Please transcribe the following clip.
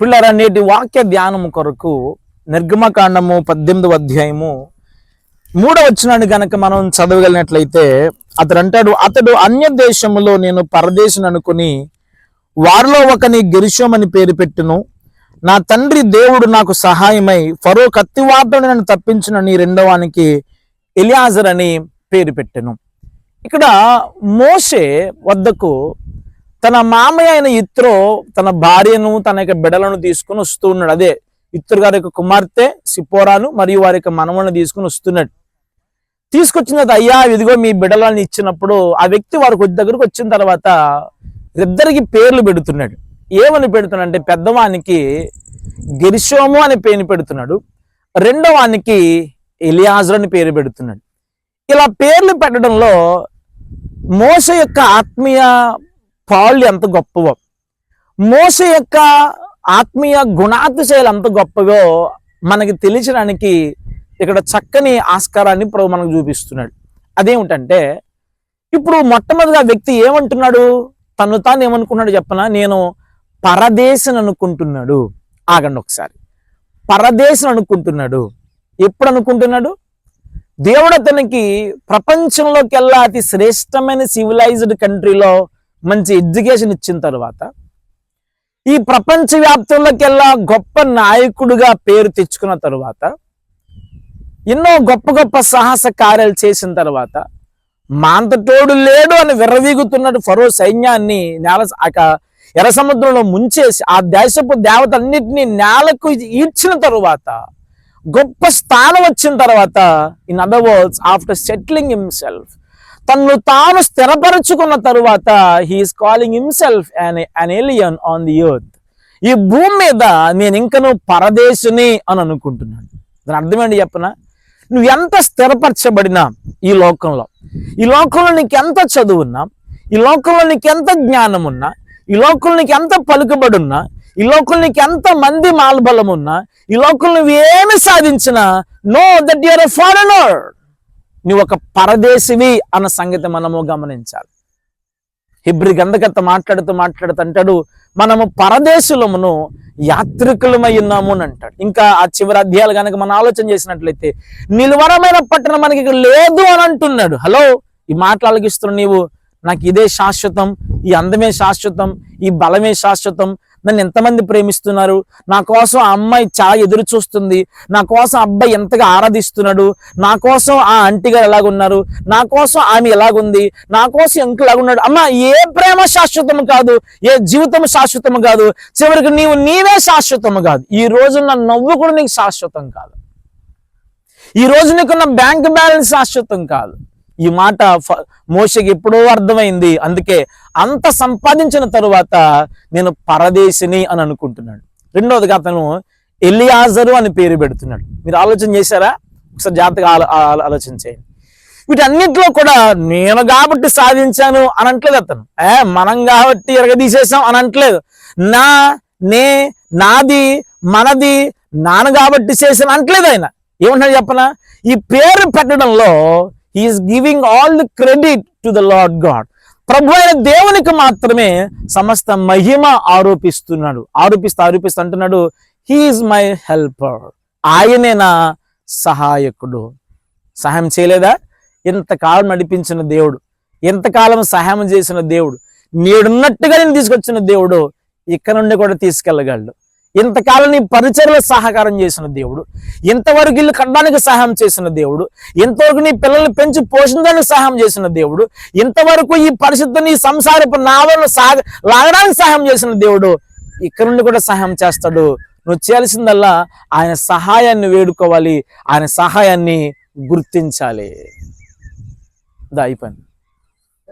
పిల్లరా నేటి వాక్య ధ్యానము కొరకు నిర్గమకాండము పద్దెనిమిదవ అధ్యాయము మూడవ వచ్చినాన్ని గనక మనం చదవగలిగినట్లయితే అతడు అంటాడు అతడు అన్య దేశములో నేను పరదేశం అనుకుని వారిలో ఒకని గిరిశోమని పేరు పెట్టును. నా తండ్రి దేవుడు నాకు సహాయమై ఫరో కత్తివాతను నన్ను తప్పించిన నీ రెండవానికి ఎలియాజర్ అని పేరు పెట్టెను. ఇక్కడ మోషే వద్దకు తన మామయ్య అయిన ఇత్రో తన భార్యను తన యొక్క బిడలను తీసుకుని వస్తూ ఉన్నాడు. అదే ఇత్రు గారి యొక్క కుమార్తె సిపోరాను మరియు వారి యొక్క మనవలను తీసుకుని వస్తున్నాడు. తీసుకొచ్చిన అయ్యా ఇదిగో మీ బిడలను ఇచ్చినప్పుడు ఆ వ్యక్తి వారి కొద్ది దగ్గరకు వచ్చిన తర్వాత ఇద్దరికి పేర్లు పెడుతున్నాడు. ఏమని పెడుతున్నాడు పెద్దవానికి గిరిశోము అని పేరు పెడుతున్నాడు. రెండో వానికి ఎలియాజరు అని పేరు పెడుతున్నాడు. ఇలా పేర్లు పెట్టడంలో మోస యొక్క ఆత్మీయ కాళ్ళు ఎంత గొప్పవో మోస యొక్క ఆత్మీయ గుణాతిశయాలు ఎంత గొప్పవో మనకి తెలియడానికి ఇక్కడ చక్కని ఆస్కారాన్ని ప్రభు మనకు చూపిస్తున్నాడు. అదేమిటంటే ఇప్పుడు మొట్టమొదటిగా వ్యక్తి ఏమంటున్నాడు? తను తాను ఏమనుకున్నాడు చెప్పనా? నేను పరదేశం అనుకుంటున్నాడు ఆగండి ఒకసారి. పరదేశం అనుకుంటున్నాడు ఎప్పుడు అనుకుంటున్నాడు దేవుడు అతనికి ప్రపంచంలోకెల్లా అతి శ్రేష్టమైన సివిలైజ్డ్ కంట్రీలో మంచి ఎడ్యుకేషన్ ఇచ్చిన తర్వాత ఈ ప్రపంచ వ్యాప్తంలోకెల్లా గొప్ప నాయకుడిగా పేరు తెచ్చుకున్న తర్వాత ఎన్నో గొప్ప గొప్ప సాహస కార్యాలు చేసిన తర్వాత మాంతటోడు లేడు అని విర్రవీగుతున్నట్టు ఫరో సైన్యాన్ని నేల ఎర్ర సముద్రంలో ముంచేసి ఆ దేశపు దేవతలన్నింటినీ నేలకు ఈడ్చిన తరువాత గొప్ప స్థానం వచ్చిన తర్వాత in other words after settling himself తను తాను స్థిరపరచుకున్న తరువాత he's calling himself an alien on the earth ఈ భూమి మీద నేను ఇంకను పరదేశుని అని అనుకుంటున్నాను. దాని అర్థమేంటి చెప్పనా? నువ్వు ఎంత స్థిరపరచబడినా ఈ లోకంలో ఈ లోకంలో నీకు ఎంత చదువున్నా ఈ లోకంలో నీకు ఎంత జ్ఞానం ఉన్నా ఈ లోకంలో నీకు ఎంత పలుకుబడి ఉన్నా ఈ లోకంలో నీకు ఎంత మంది మాల్బలం ఉన్నా ఈ లోకంలో నువ్వు ఏమి సాధించినా know that you're a foreigner నువ్వు ఒక పరదేశివి అన్న సంగతి మనము గమనించాలి. హిబ్రి గంధకర్త మాట్లాడుతూ మాట్లాడుతూ అంటాడు మనము పరదేశులమును యాత్రికులమై ఉన్నాము అని అంటాడు. ఇంకా ఆ చివరి అధ్యాయాలు కనుక మనం ఆలోచన చేసినట్లయితే నిలువరమైన పట్టణం మనకి లేదు అని అంటున్నాడు. హలో ఈ మాటలు అలగిస్తున్న నీవు నాకు ఇదే శాశ్వతం ఈ అందమే శాశ్వతం ఈ బలమే శాశ్వతం నన్ను ఎంతమంది ప్రేమిస్తున్నారు? నా కోసం ఆ అమ్మాయి చాలా ఎదురు చూస్తుంది. నా కోసం అబ్బాయి ఎంతగా ఆరాధిస్తున్నాడు? నా కోసం ఆ ఆంటీ గారు ఎలాగున్నారు? నా కోసం ఆమె ఎలాగుంది? నా కోసం ఎంత ఎలాగున్నాడు? అమ్మ ఏ ప్రేమ శాశ్వతం కాదు. ఏ జీవితం శాశ్వతం కాదు. చివరికి నీవు నీవే శాశ్వతం కాదు. ఈ రోజు నా నవ్వు కూడా నీకు శాశ్వతం కాదు. ఈ రోజు నీకున్న బ్యాంక్ బ్యాలెన్స్ శాశ్వతం కాదు. ఈ మాట మోసకి మోషకి ఎప్పుడో అర్థమైంది. అందుకే అంత సంపాదించిన తరువాత నేను పరదేశిని అని అనుకుంటున్నాడు. రెండవదిగా అతను ఎలియాజరు అని పేరు పెడుతున్నాడు. మీరు ఆలోచన చేశారా? ఒకసారి జాగ్రత్తగా ఆలోచన చేయండి. వీటన్నిటిలో కూడా నేను కాబట్టి సాధించాను అని అంటలేదు అతను. ఏ మనం కాబట్టి ఎరగదీసేసాం అని అంటలేదు. నా నే నాది మనది నాన్న కాబట్టి చేసాను అంటలేదు ఆయన. ఏమంటాడు చెప్పనా? ఈ పేరు పెట్టడంలో is giving all the credit to the Lord God ప్రభు అయిన దేవునికి మాత్రమే సమస్త మహిమ ఆరోపిస్తున్నాడు. ఆరోపిస్తూ ఆరోపిస్తూ అంటున్నాడు హీఈస్ మై హెల్పర్ ఆయనే నా సహాయకుడు. సహాయం చేయలేదా? ఇంతకాలం నడిపించిన దేవుడు ఎంతకాలం సహాయం చేసిన దేవుడు నేడున్నట్టుగా నేను తీసుకొచ్చిన దేవుడు ఇక్కడ నుండి కూడా తీసుకెళ్ళగలడు. ఇంతకాలం నీ పరిచయలో సహకారం చేసిన దేవుడు ఇంతవరకు ఇల్లు కట్టడానికి సహాయం చేసిన దేవుడు ఇంతవరకు నీ పిల్లల్ని పెంచి పోషించడానికి సహాయం చేసిన దేవుడు ఇంతవరకు ఈ పరిస్థితి నీ సంసారపు నావలను సాగ లాగడానికి సహాయం చేసిన దేవుడు ఇక్కడ నుండి కూడా సహాయం చేస్తాడు. నువ్వు చేయాల్సిందల్లా ఆయన సహాయాన్ని వేడుకోవాలి ఆయన సహాయాన్ని గుర్తించాలి. దా అయిపోయింది.